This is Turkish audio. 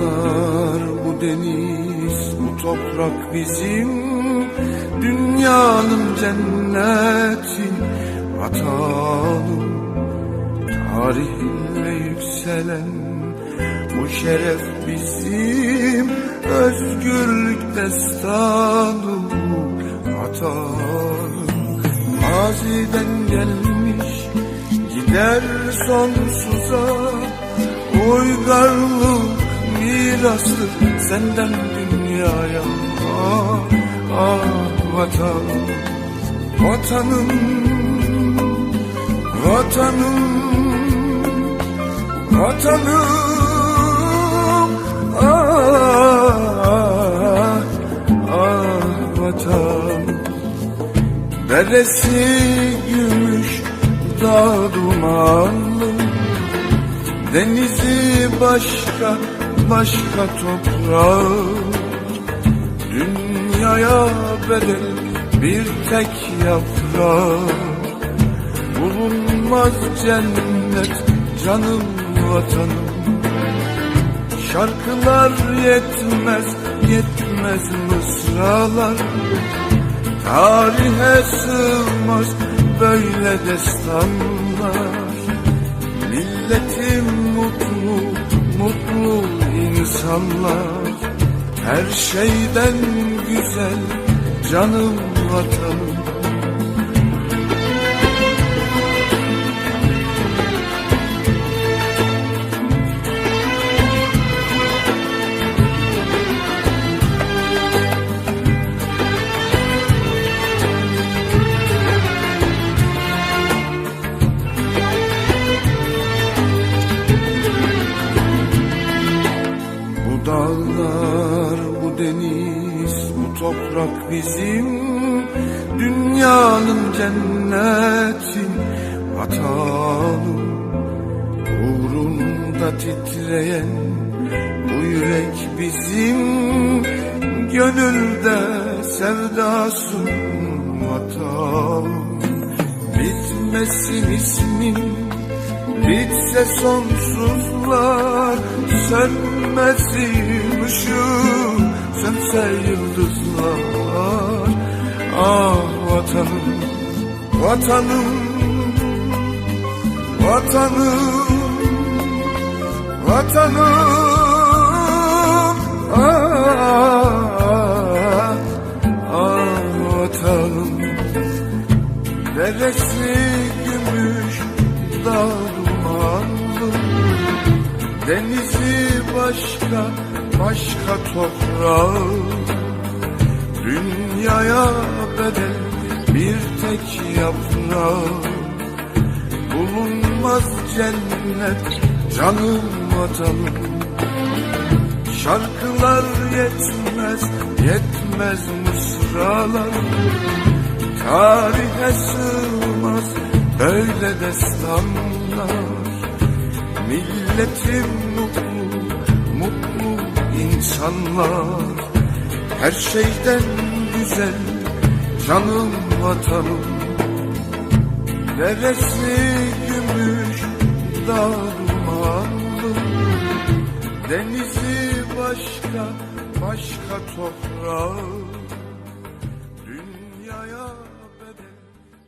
dağlar, bu deniz, bu toprak bizim. Dünyanın cenneti, vatanım Tarihinle yükselen. Bu şeref bizim Özgürlük destanım, vatanım Maziden gelmiş gider sonsuza. Uygarlık mirası senden dünyaya. Ah, ah vatan Vatanım Vatanım Vatanım. Ah, ah vatan. Deresi gümüş dağ dumanlı? Denizi başka başka toprağı Dünyaya bedel bir tek yaprağı. Bulunmaz cennet canım vatanım. Şarkılar yetmez yetmez mısralar. Tarihe sığmaz böyle destanlar insanlar Her şeyden güzel canım vatanım dağlar, bu deniz, bu toprak bizim. Dünyanın cenneti vatanım Uğrunda titreyen bu yürek bizim. Gönülde sevdası vatan Bitmesin ismin Bitse sonsuzlar Sönmesin ışığı Sönse yıldızlar Ah vatanım Vatanım Vatanım Vatanım Ah, ah vatanım Deresi gümüş Denizi başka başka toprağı. Dünyaya bedel bir tek yaprağı. Bulunmaz cennet canım vatanım. Şarkılar yetmez yetmez mısralar. Tarihe sığmaz böyle destanlar Milletim mutlu, mutlu insanlar. Her şeyden güzel canım vatanım. Deresi gümüş dağ dumanlı Denizi başka başka toprağı